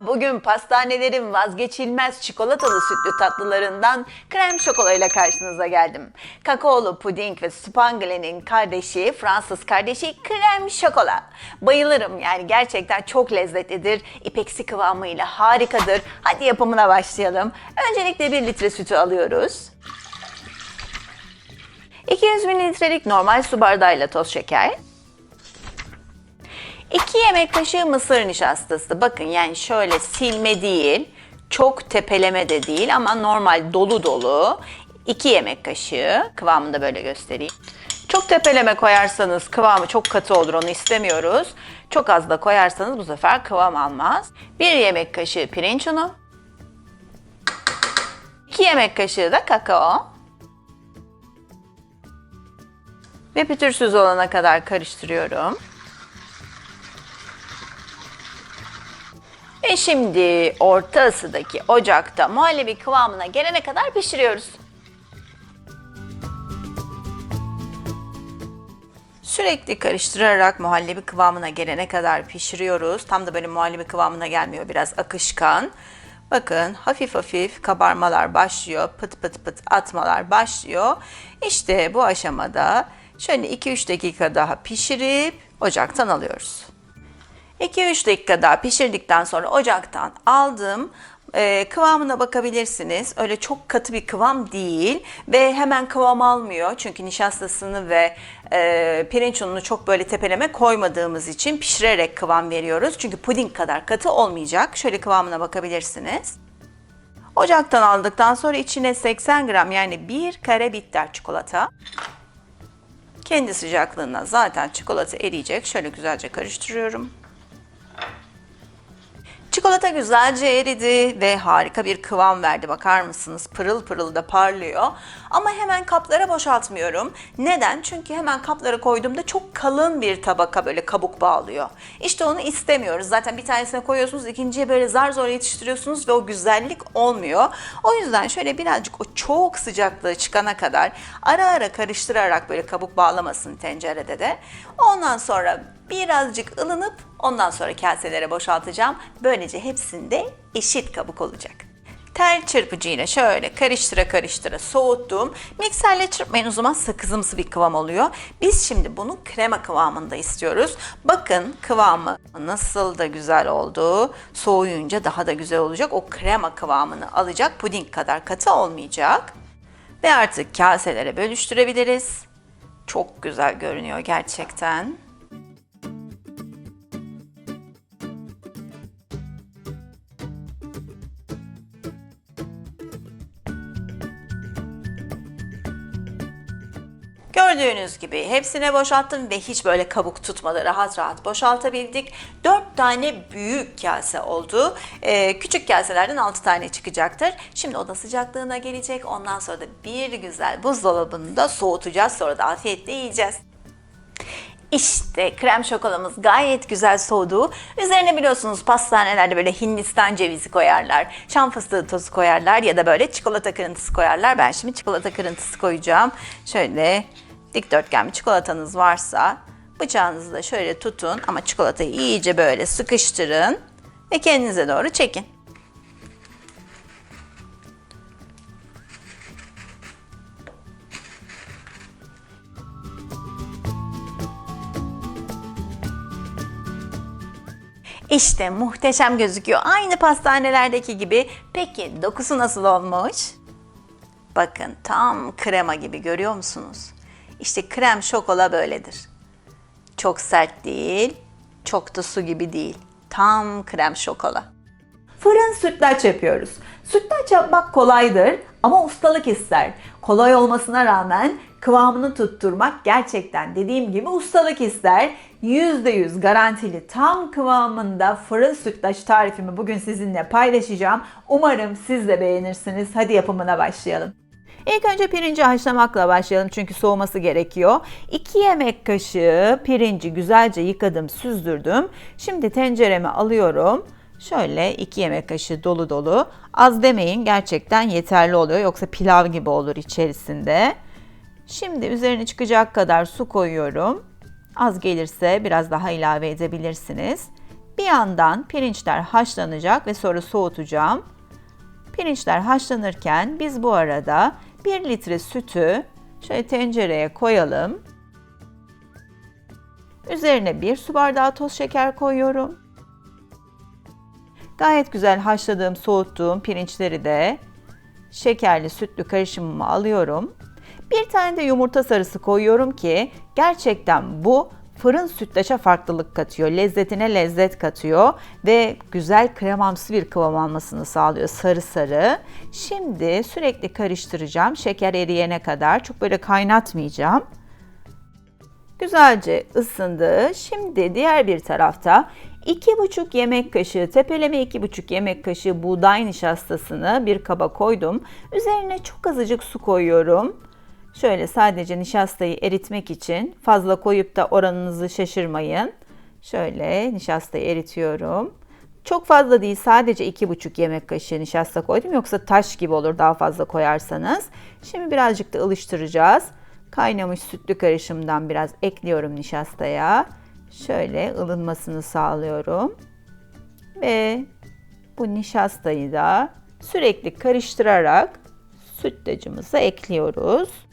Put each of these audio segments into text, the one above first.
Bugün pastanelerin vazgeçilmez çikolatalı sütlü tatlılarından krem şokola ile karşınıza geldim. Kakaolu puding ve Spangle'nin kardeşi, Fransız kardeşi krem şokola. Bayılırım yani gerçekten çok lezzetlidir. İpeksi kıvamıyla harikadır. Hadi yapımına başlayalım. Öncelikle 1 litre sütü alıyoruz. 200 mililitrelik normal su bardağıyla toz şeker. 2 yemek kaşığı mısır nişastası. Bakın yani şöyle silme değil, çok tepeleme de değil ama normal dolu dolu. 2 yemek kaşığı kıvamını da böyle göstereyim. Çok tepeleme koyarsanız kıvamı çok katı olur onu istemiyoruz. Çok az da koyarsanız bu sefer kıvam almaz. 1 yemek kaşığı pirinç unu. 2 yemek kaşığı da kakao. Ve pütürsüz olana kadar karıştırıyorum. Ve şimdi orta ısıdaki ocakta muhallebi kıvamına gelene kadar pişiriyoruz. Sürekli karıştırarak muhallebi kıvamına gelene kadar pişiriyoruz. Tam da böyle muhallebi kıvamına gelmiyor, biraz akışkan. Bakın hafif hafif kabarmalar başlıyor, pıt pıt pıt atmalar başlıyor. İşte bu aşamada şöyle 2-3 dakika daha pişirip ocaktan alıyoruz. 2-3 dakika daha pişirdikten sonra ocaktan aldım. Ee, kıvamına bakabilirsiniz. Öyle çok katı bir kıvam değil ve hemen kıvam almıyor. Çünkü nişastasını ve e, pirinç ununu çok böyle tepeleme koymadığımız için pişirerek kıvam veriyoruz. Çünkü puding kadar katı olmayacak. Şöyle kıvamına bakabilirsiniz. Ocaktan aldıktan sonra içine 80 gram yani bir kare bitter çikolata. Kendi sıcaklığında zaten çikolata eriyecek. Şöyle güzelce karıştırıyorum. Çikolata güzelce eridi ve harika bir kıvam verdi. Bakar mısınız? Pırıl pırıl da parlıyor. Ama hemen kaplara boşaltmıyorum. Neden? Çünkü hemen kaplara koyduğumda çok kalın bir tabaka böyle kabuk bağlıyor. İşte onu istemiyoruz. Zaten bir tanesine koyuyorsunuz, ikinciye böyle zar zor yetiştiriyorsunuz ve o güzellik olmuyor. O yüzden şöyle birazcık o çok sıcaklığı çıkana kadar ara ara karıştırarak böyle kabuk bağlamasın tencerede de. Ondan sonra birazcık ılınıp ondan sonra kaselere boşaltacağım. Böylece hepsinde eşit kabuk olacak. Tel çırpıcıyla şöyle karıştıra karıştıra soğuttum. Mikserle çırpmayın o zaman sakızımsı bir kıvam oluyor. Biz şimdi bunu krema kıvamında istiyoruz. Bakın kıvamı nasıl da güzel oldu. Soğuyunca daha da güzel olacak. O krema kıvamını alacak. Puding kadar katı olmayacak. Ve artık kaselere bölüştürebiliriz. Çok güzel görünüyor gerçekten. Gördüğünüz gibi hepsine boşalttım ve hiç böyle kabuk tutmadı. Rahat rahat boşaltabildik. 4 tane büyük kase oldu. Ee, küçük kaselerden 6 tane çıkacaktır. Şimdi oda sıcaklığına gelecek. Ondan sonra da bir güzel buzdolabında soğutacağız. Sonra da afiyetle yiyeceğiz. İşte krem şokolamız gayet güzel soğudu. Üzerine biliyorsunuz pastanelerde böyle Hindistan cevizi koyarlar, şam fıstığı tozu koyarlar ya da böyle çikolata kırıntısı koyarlar. Ben şimdi çikolata kırıntısı koyacağım. Şöyle dikdörtgen bir çikolatanız varsa bıçağınızı da şöyle tutun ama çikolatayı iyice böyle sıkıştırın ve kendinize doğru çekin. İşte muhteşem gözüküyor. Aynı pastanelerdeki gibi. Peki dokusu nasıl olmuş? Bakın tam krema gibi görüyor musunuz? İşte krem şokola böyledir. Çok sert değil, çok da su gibi değil. Tam krem şokola. Fırın sütlaç yapıyoruz. Sütlaç yapmak kolaydır ama ustalık ister. Kolay olmasına rağmen kıvamını tutturmak gerçekten dediğim gibi ustalık ister. %100 garantili tam kıvamında fırın sütlaç tarifimi bugün sizinle paylaşacağım. Umarım siz de beğenirsiniz. Hadi yapımına başlayalım. İlk önce pirinci haşlamakla başlayalım çünkü soğuması gerekiyor. 2 yemek kaşığı pirinci güzelce yıkadım, süzdürdüm. Şimdi tencereme alıyorum. Şöyle 2 yemek kaşığı dolu dolu. Az demeyin gerçekten yeterli oluyor yoksa pilav gibi olur içerisinde. Şimdi üzerine çıkacak kadar su koyuyorum. Az gelirse biraz daha ilave edebilirsiniz. Bir yandan pirinçler haşlanacak ve sonra soğutacağım. Pirinçler haşlanırken biz bu arada 1 litre sütü şöyle tencereye koyalım. Üzerine bir su bardağı toz şeker koyuyorum. Gayet güzel haşladığım, soğuttuğum pirinçleri de şekerli sütlü karışımımı alıyorum. Bir tane de yumurta sarısı koyuyorum ki gerçekten bu fırın sütlaça farklılık katıyor. Lezzetine lezzet katıyor ve güzel kremamsı bir kıvam almasını sağlıyor sarı sarı. Şimdi sürekli karıştıracağım şeker eriyene kadar. Çok böyle kaynatmayacağım. Güzelce ısındı. Şimdi diğer bir tarafta 2,5 yemek kaşığı tepeleme 2,5 yemek kaşığı buğday nişastasını bir kaba koydum. Üzerine çok azıcık su koyuyorum. Şöyle sadece nişastayı eritmek için fazla koyup da oranınızı şaşırmayın. Şöyle nişastayı eritiyorum. Çok fazla değil sadece 2,5 yemek kaşığı nişasta koydum yoksa taş gibi olur daha fazla koyarsanız. Şimdi birazcık da ılıştıracağız. Kaynamış sütlü karışımdan biraz ekliyorum nişastaya. Şöyle ılınmasını sağlıyorum. Ve bu nişastayı da sürekli karıştırarak sütlacımıza ekliyoruz.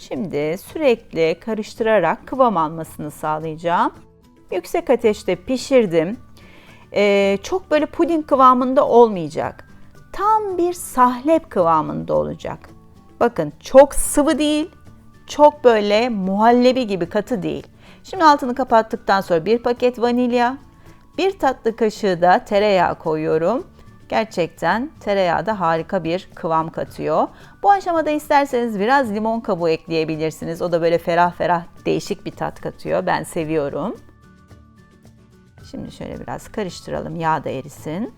Şimdi sürekli karıştırarak kıvam almasını sağlayacağım. Yüksek ateşte pişirdim. Ee, çok böyle puding kıvamında olmayacak. Tam bir sahlep kıvamında olacak. Bakın çok sıvı değil, çok böyle muhallebi gibi katı değil. Şimdi altını kapattıktan sonra bir paket vanilya, bir tatlı kaşığı da tereyağı koyuyorum. Gerçekten tereyağı da harika bir kıvam katıyor. Bu aşamada isterseniz biraz limon kabuğu ekleyebilirsiniz. O da böyle ferah ferah değişik bir tat katıyor. Ben seviyorum. Şimdi şöyle biraz karıştıralım. Yağ da erisin.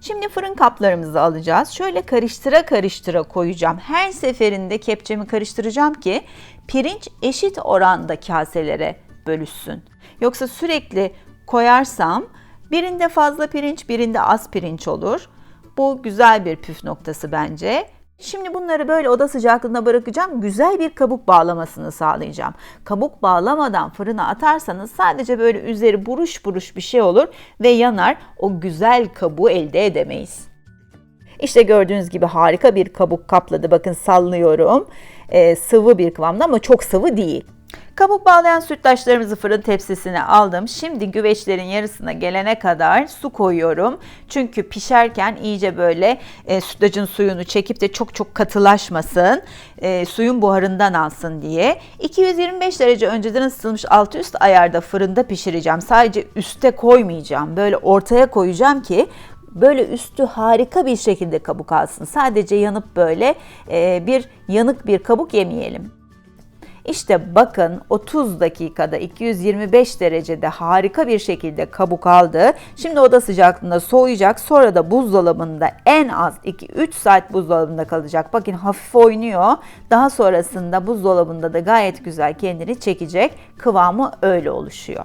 Şimdi fırın kaplarımızı alacağız. Şöyle karıştıra karıştıra koyacağım. Her seferinde kepçemi karıştıracağım ki pirinç eşit oranda kaselere bölüşsün. Yoksa sürekli koyarsam birinde fazla pirinç, birinde az pirinç olur. Bu güzel bir püf noktası bence. Şimdi bunları böyle oda sıcaklığında bırakacağım. Güzel bir kabuk bağlamasını sağlayacağım. Kabuk bağlamadan fırına atarsanız sadece böyle üzeri buruş buruş bir şey olur ve yanar. O güzel kabuğu elde edemeyiz. İşte gördüğünüz gibi harika bir kabuk kapladı. Bakın sallıyorum. Ee, sıvı bir kıvamda ama çok sıvı değil. Kabuk bağlayan sütlaçlarımızı fırın tepsisine aldım. Şimdi güveçlerin yarısına gelene kadar su koyuyorum. Çünkü pişerken iyice böyle e, sütlacın suyunu çekip de çok çok katılaşmasın. E, suyun buharından alsın diye. 225 derece önceden ısıtılmış altı üst ayarda fırında pişireceğim. Sadece üste koymayacağım. Böyle ortaya koyacağım ki böyle üstü harika bir şekilde kabuk alsın. Sadece yanıp böyle e, bir yanık bir kabuk yemeyelim. İşte bakın 30 dakikada 225 derecede harika bir şekilde kabuk aldı. Şimdi oda sıcaklığında soğuyacak. Sonra da buzdolabında en az 2-3 saat buzdolabında kalacak. Bakın hafif oynuyor. Daha sonrasında buzdolabında da gayet güzel kendini çekecek. Kıvamı öyle oluşuyor.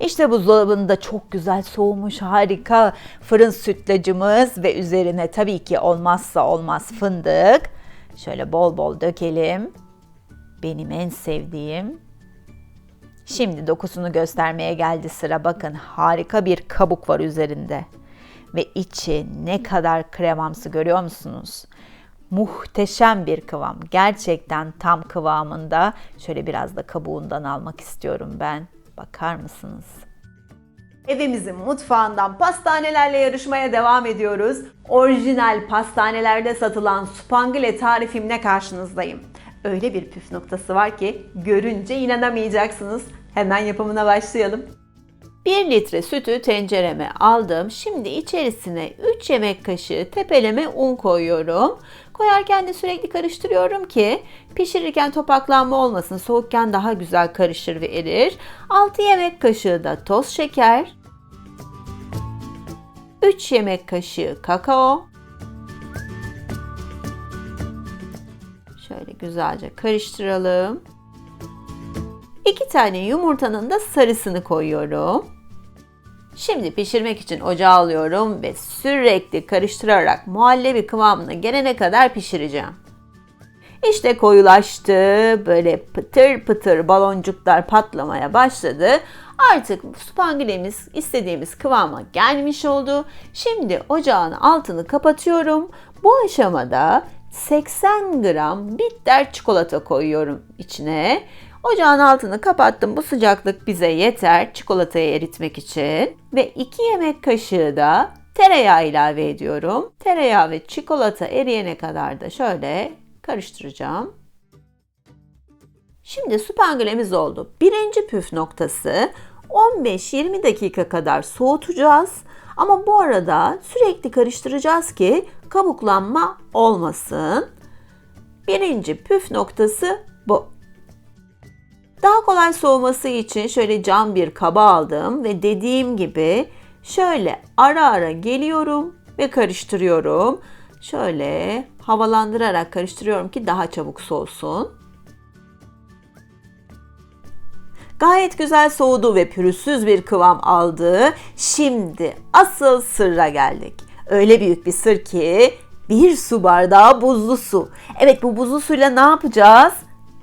İşte buzdolabında çok güzel soğumuş harika fırın sütlacımız ve üzerine tabii ki olmazsa olmaz fındık. Şöyle bol bol dökelim. Benim en sevdiğim. Şimdi dokusunu göstermeye geldi sıra. Bakın harika bir kabuk var üzerinde. Ve içi ne kadar kremamsı görüyor musunuz? Muhteşem bir kıvam. Gerçekten tam kıvamında. Şöyle biraz da kabuğundan almak istiyorum ben. Bakar mısınız? Evimizin mutfağından pastanelerle yarışmaya devam ediyoruz. Orijinal pastanelerde satılan spangle tarifimle karşınızdayım. Öyle bir püf noktası var ki görünce inanamayacaksınız. Hemen yapımına başlayalım. 1 litre sütü tencereme aldım. Şimdi içerisine 3 yemek kaşığı tepeleme un koyuyorum. Koyarken de sürekli karıştırıyorum ki pişirirken topaklanma olmasın. Soğukken daha güzel karışır ve erir. 6 yemek kaşığı da toz şeker. 3 yemek kaşığı kakao. Şöyle güzelce karıştıralım. 2 tane yumurtanın da sarısını koyuyorum. Şimdi pişirmek için ocağa alıyorum ve sürekli karıştırarak muhallebi kıvamına gelene kadar pişireceğim. İşte koyulaştı. Böyle pıtır pıtır baloncuklar patlamaya başladı. Artık spangilemiz istediğimiz kıvama gelmiş oldu. Şimdi ocağın altını kapatıyorum. Bu aşamada 80 gram bitter çikolata koyuyorum içine. Ocağın altını kapattım. Bu sıcaklık bize yeter çikolatayı eritmek için. Ve 2 yemek kaşığı da tereyağı ilave ediyorum. Tereyağı ve çikolata eriyene kadar da şöyle karıştıracağım. Şimdi supangülemiz oldu. Birinci püf noktası 15-20 dakika kadar soğutacağız. Ama bu arada sürekli karıştıracağız ki kabuklanma olmasın. Birinci püf noktası bu. Daha kolay soğuması için şöyle cam bir kaba aldım ve dediğim gibi şöyle ara ara geliyorum ve karıştırıyorum. Şöyle havalandırarak karıştırıyorum ki daha çabuk soğusun. Gayet güzel soğudu ve pürüzsüz bir kıvam aldı. Şimdi asıl sırra geldik. Öyle büyük bir sır ki bir su bardağı buzlu su. Evet bu buzlu suyla ne yapacağız?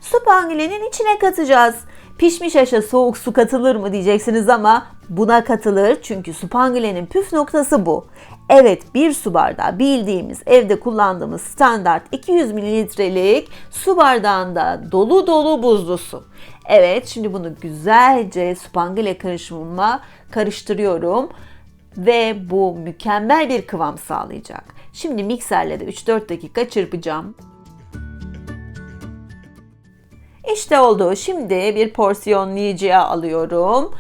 Supangilenin içine katacağız. Pişmiş aşa soğuk su katılır mı diyeceksiniz ama buna katılır çünkü supangilenin püf noktası bu. Evet bir su bardağı bildiğimiz evde kullandığımız standart 200 mililitrelik su bardağında dolu dolu buzlu su. Evet şimdi bunu güzelce supangile karışımıma karıştırıyorum ve bu mükemmel bir kıvam sağlayacak. Şimdi mikserle de 3-4 dakika çırpacağım. İşte oldu. Şimdi bir porsiyonlayıcıya alıyorum.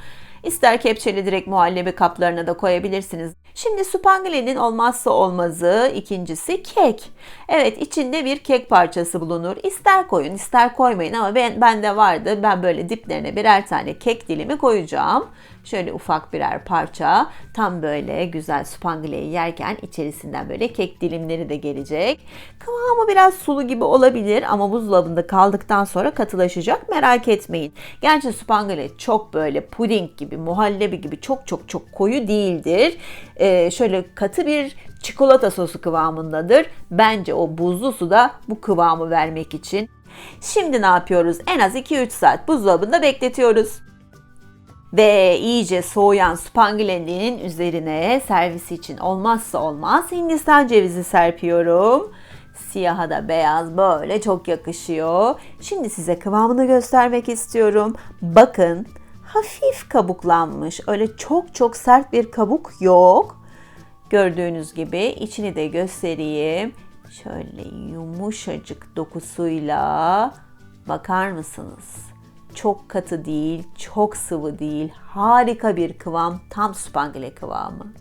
İster kepçeli direkt muhallebi kaplarına da koyabilirsiniz. Şimdi supangilenin olmazsa olmazı ikincisi kek. Evet içinde bir kek parçası bulunur. İster koyun ister koymayın ama ben bende vardı. Ben böyle diplerine birer tane kek dilimi koyacağım. Şöyle ufak birer parça. Tam böyle güzel spangileyi yerken içerisinden böyle kek dilimleri de gelecek. Kıvamı biraz sulu gibi olabilir ama buzdolabında kaldıktan sonra katılaşacak. Merak etmeyin. Gerçi spangile çok böyle puding gibi, muhallebi gibi çok çok çok koyu değildir. Ee, şöyle katı bir çikolata sosu kıvamındadır. Bence o buzlu suda bu kıvamı vermek için. Şimdi ne yapıyoruz? En az 2-3 saat buzdolabında bekletiyoruz. Ve iyice soğuyan spanglendinin üzerine servisi için olmazsa olmaz Hindistan cevizi serpiyorum. Siyaha da beyaz böyle çok yakışıyor. Şimdi size kıvamını göstermek istiyorum. Bakın hafif kabuklanmış. Öyle çok çok sert bir kabuk yok. Gördüğünüz gibi içini de göstereyim. Şöyle yumuşacık dokusuyla bakar mısınız? Çok katı değil, çok sıvı değil. Harika bir kıvam, tam spangle kıvamı.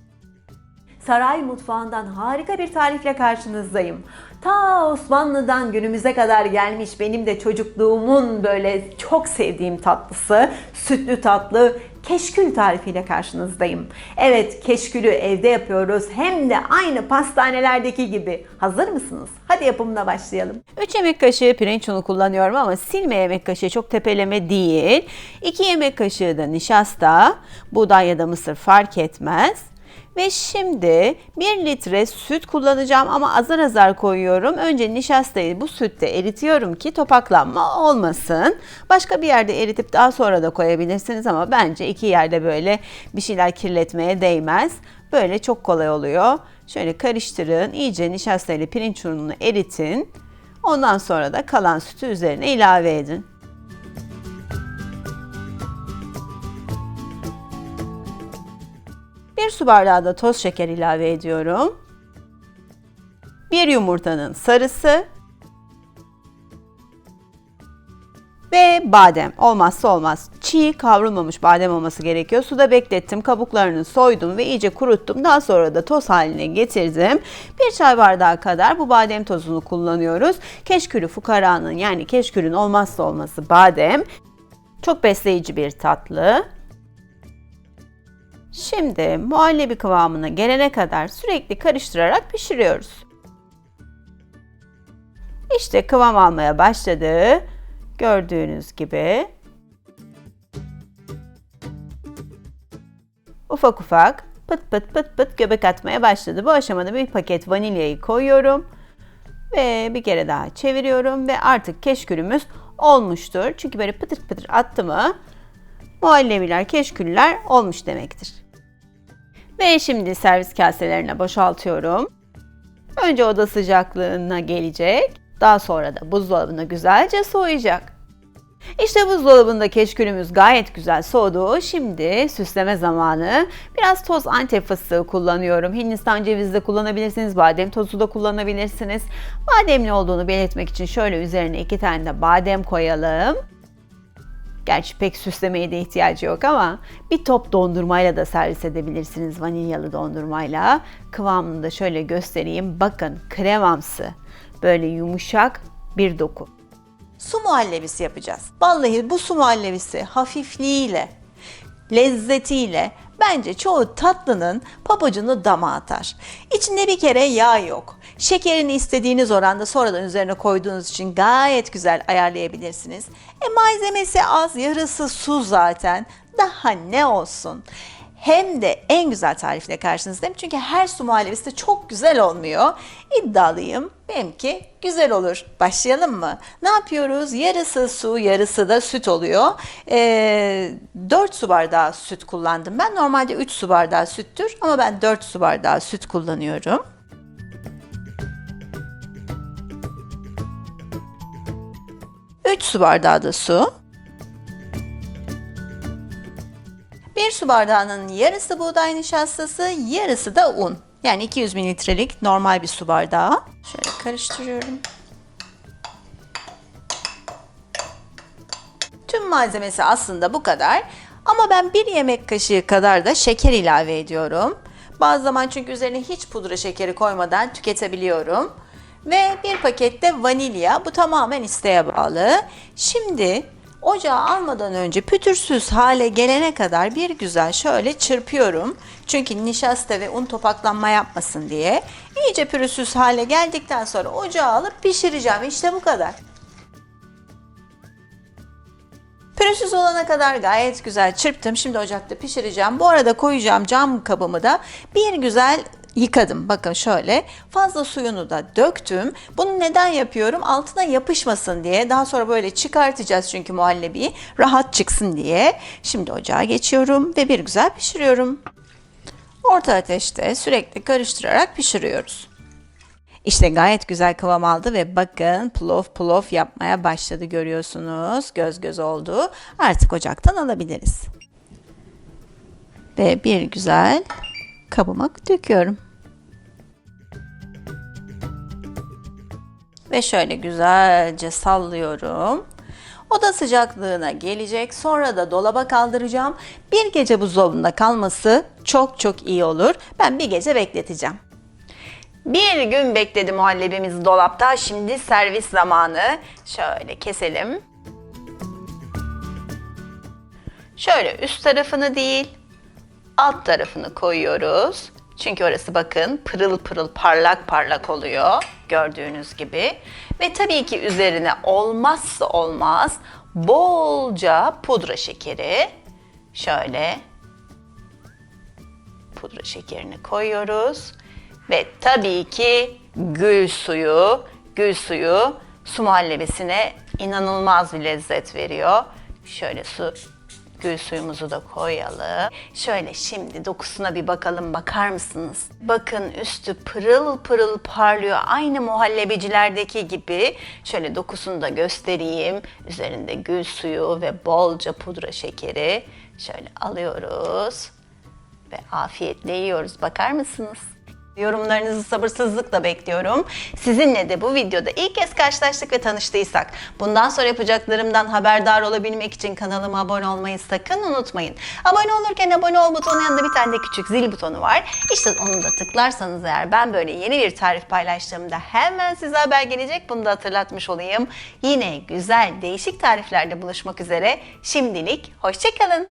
Saray mutfağından harika bir tarifle karşınızdayım. Ta Osmanlı'dan günümüze kadar gelmiş benim de çocukluğumun böyle çok sevdiğim tatlısı, sütlü tatlı keşkül tarifiyle karşınızdayım. Evet keşkülü evde yapıyoruz hem de aynı pastanelerdeki gibi. Hazır mısınız? Hadi yapımına başlayalım. 3 yemek kaşığı pirinç unu kullanıyorum ama silme yemek kaşığı çok tepeleme değil. 2 yemek kaşığı da nişasta, buğday ya da mısır fark etmez. Ve şimdi 1 litre süt kullanacağım ama azar azar koyuyorum. Önce nişastayı bu sütte eritiyorum ki topaklanma olmasın. Başka bir yerde eritip daha sonra da koyabilirsiniz ama bence iki yerde böyle bir şeyler kirletmeye değmez. Böyle çok kolay oluyor. Şöyle karıştırın. iyice nişastayla pirinç ununu eritin. Ondan sonra da kalan sütü üzerine ilave edin. Bir su bardağı da toz şeker ilave ediyorum. Bir yumurtanın sarısı ve badem olmazsa olmaz. Çiğ kavrulmamış badem olması gerekiyor. Suda beklettim, kabuklarını soydum ve iyice kuruttum. Daha sonra da toz haline getirdim. Bir çay bardağı kadar bu badem tozunu kullanıyoruz. Keşkülü fukaranın yani keşkülün olmazsa olması badem. Çok besleyici bir tatlı. Şimdi muhallebi kıvamına gelene kadar sürekli karıştırarak pişiriyoruz. İşte kıvam almaya başladı. Gördüğünüz gibi. Ufak ufak pıt pıt pıt pıt göbek atmaya başladı. Bu aşamada bir paket vanilyayı koyuyorum. Ve bir kere daha çeviriyorum ve artık keşkülümüz olmuştur. Çünkü böyle pıtır pıtır attı mı muhallebiler, keşküller olmuş demektir. Ve şimdi servis kaselerine boşaltıyorum. Önce oda sıcaklığına gelecek. Daha sonra da buzdolabına güzelce soğuyacak. İşte buzdolabında keşkülümüz gayet güzel soğudu. Şimdi süsleme zamanı. Biraz toz antep fıstığı kullanıyorum. Hindistan cevizi de kullanabilirsiniz. Badem tozu da kullanabilirsiniz. Bademli olduğunu belirtmek için şöyle üzerine iki tane de badem koyalım. Gerçi pek süslemeye de ihtiyacı yok ama bir top dondurmayla da servis edebilirsiniz vanilyalı dondurmayla. Kıvamını da şöyle göstereyim. Bakın kremamsı, böyle yumuşak bir doku. Su muhallebisi yapacağız. Vallahi bu su muhallebisi hafifliğiyle, lezzetiyle bence çoğu tatlının pabucunu dama atar. İçinde bir kere yağ yok. Şekerini istediğiniz oranda sonradan üzerine koyduğunuz için gayet güzel ayarlayabilirsiniz. E malzemesi az, yarısı su zaten. Daha ne olsun? Hem de en güzel tarifle karşınızdayım. Çünkü her su muhallebisi de çok güzel olmuyor. İddialıyım. Benimki güzel olur. Başlayalım mı? Ne yapıyoruz? Yarısı su, yarısı da süt oluyor. Ee, 4 su bardağı süt kullandım ben. Normalde 3 su bardağı süttür ama ben 4 su bardağı süt kullanıyorum. Üç su bardağı da su. 1 su bardağının yarısı buğday nişastası, yarısı da un. Yani 200 mililitrelik normal bir su bardağı. Şöyle karıştırıyorum. Tüm malzemesi aslında bu kadar. Ama ben bir yemek kaşığı kadar da şeker ilave ediyorum. Bazı zaman çünkü üzerine hiç pudra şekeri koymadan tüketebiliyorum. Ve bir paket de vanilya. Bu tamamen isteğe bağlı. Şimdi Ocağa almadan önce pütürsüz hale gelene kadar bir güzel şöyle çırpıyorum. Çünkü nişasta ve un topaklanma yapmasın diye. İyice pürüzsüz hale geldikten sonra ocağa alıp pişireceğim. İşte bu kadar. Pürüzsüz olana kadar gayet güzel çırptım. Şimdi ocakta pişireceğim. Bu arada koyacağım cam kabımı da bir güzel yıkadım. Bakın şöyle fazla suyunu da döktüm. Bunu neden yapıyorum? Altına yapışmasın diye. Daha sonra böyle çıkartacağız çünkü muhallebiyi rahat çıksın diye. Şimdi ocağa geçiyorum ve bir güzel pişiriyorum. Orta ateşte sürekli karıştırarak pişiriyoruz. İşte gayet güzel kıvam aldı ve bakın plof plof yapmaya başladı görüyorsunuz. Göz göz oldu. Artık ocaktan alabiliriz. Ve bir güzel kabıma döküyorum. Ve şöyle güzelce sallıyorum. Oda sıcaklığına gelecek. Sonra da dolaba kaldıracağım. Bir gece buzdolabında kalması çok çok iyi olur. Ben bir gece bekleteceğim. Bir gün bekledi muhallebimiz dolapta. Şimdi servis zamanı. Şöyle keselim. Şöyle üst tarafını değil, alt tarafını koyuyoruz. Çünkü orası bakın pırıl pırıl parlak parlak oluyor gördüğünüz gibi. Ve tabii ki üzerine olmazsa olmaz bolca pudra şekeri. Şöyle pudra şekerini koyuyoruz. Ve tabii ki gül suyu. Gül suyu su muhallebisine inanılmaz bir lezzet veriyor. Şöyle su gül suyumuzu da koyalım. Şöyle şimdi dokusuna bir bakalım bakar mısınız? Bakın üstü pırıl pırıl parlıyor. Aynı muhallebicilerdeki gibi. Şöyle dokusunu da göstereyim. Üzerinde gül suyu ve bolca pudra şekeri. Şöyle alıyoruz ve afiyetle yiyoruz. Bakar mısınız? Yorumlarınızı sabırsızlıkla bekliyorum. Sizinle de bu videoda ilk kez karşılaştık ve tanıştıysak bundan sonra yapacaklarımdan haberdar olabilmek için kanalıma abone olmayı sakın unutmayın. Abone olurken abone ol butonun yanında bir tane de küçük zil butonu var. İşte onu da tıklarsanız eğer ben böyle yeni bir tarif paylaştığımda hemen size haber gelecek. Bunu da hatırlatmış olayım. Yine güzel değişik tariflerde buluşmak üzere. Şimdilik hoşçakalın.